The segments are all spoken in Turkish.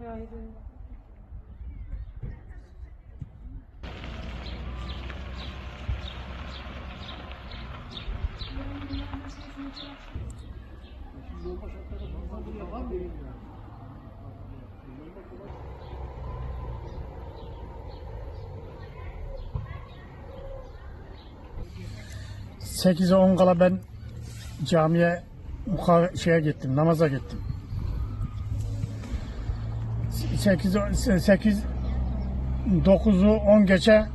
Bunlar ayrı. Sekize on kala ben camiye şeye gittim, namaza gittim. Sekiz, sekiz, dokuzu on geçe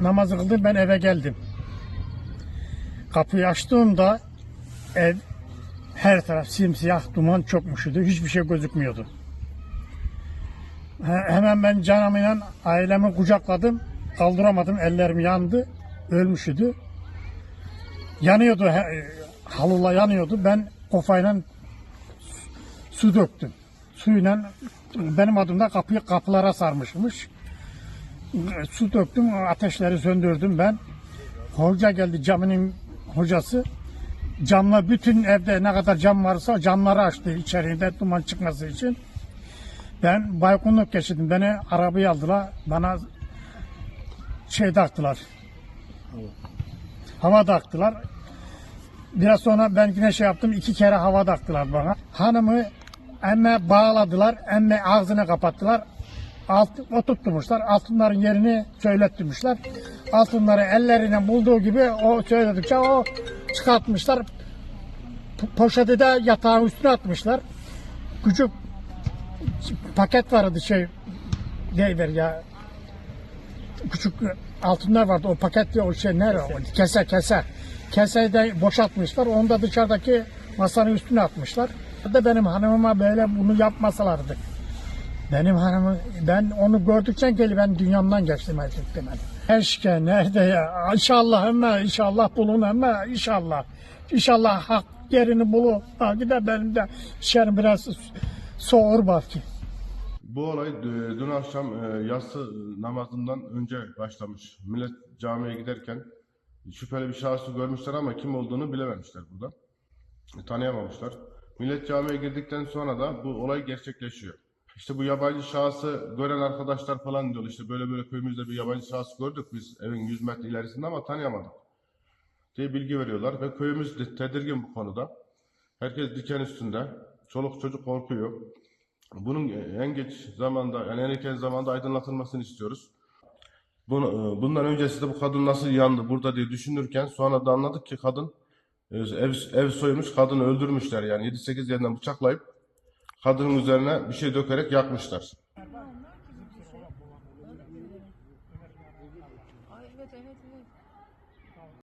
namazı kıldım, ben eve geldim. Kapıyı açtığımda ev her taraf simsiyah duman çökmüştü. Hiçbir şey gözükmüyordu. He- Hemen ben canımla ailemi kucakladım. Kaldıramadım. Ellerim yandı. Ölmüştü. Yanıyordu. Halıla yanıyordu. Ben kofayla su döktüm. Suyla benim adımda kapıyı kapılara sarmışmış. Su döktüm. Ateşleri söndürdüm ben. Hoca geldi caminin hocası. Camla bütün evde ne kadar cam varsa camları açtı içeride duman çıkması için. Ben baykunluk geçirdim. Beni arabaya aldılar. Bana şey taktılar. Hava taktılar. Biraz sonra ben yine şey yaptım. iki kere hava taktılar bana. Hanımı emme bağladılar. Emme ağzını kapattılar. Alt, oturtmuşlar. Altınların yerini söylettirmişler. Altınları ellerine bulduğu gibi o söyledikçe o çıkartmışlar. Po- Poşeti de yatağın üstüne atmışlar. Küçük paket vardı şey neydir ya küçük altınlar vardı o paket o şey nere o kese kese keseyi de boşaltmışlar onu da dışarıdaki masanın üstüne atmışlar da benim hanımıma böyle bunu yapmasalardı benim hanımı ben onu gördükçe gel ben dünyamdan geçtim artık demedim. Keşke nerede ya inşallah ama inşallah bulun ama inşallah inşallah hak yerini bulur. Ha, gider benim de şerim biraz soğur belki. Bu olay e, dün akşam e, yatsı namazından önce başlamış. Millet camiye giderken şüpheli bir şahsı görmüşler ama kim olduğunu bilememişler burada. E, Tanıyamamışlar. Millet camiye girdikten sonra da bu olay gerçekleşiyor. İşte bu yabancı şahsı gören arkadaşlar falan diyor. İşte böyle böyle köyümüzde bir yabancı şahsı gördük biz evin 100 metre ilerisinde ama tanıyamadık. diye bilgi veriyorlar ve köyümüz tedirgin bu konuda. Herkes diken üstünde. Çoluk çocuk korkuyor. Bunun en geç zamanda, yani en erken zamanda aydınlatılmasını istiyoruz. Bunu, e, bundan öncesi de bu kadın nasıl yandı burada diye düşünürken sonra da anladık ki kadın e, ev, ev soymuş, kadını öldürmüşler yani 7-8 yerinden bıçaklayıp kadının üzerine bir şey dökerek yakmışlar.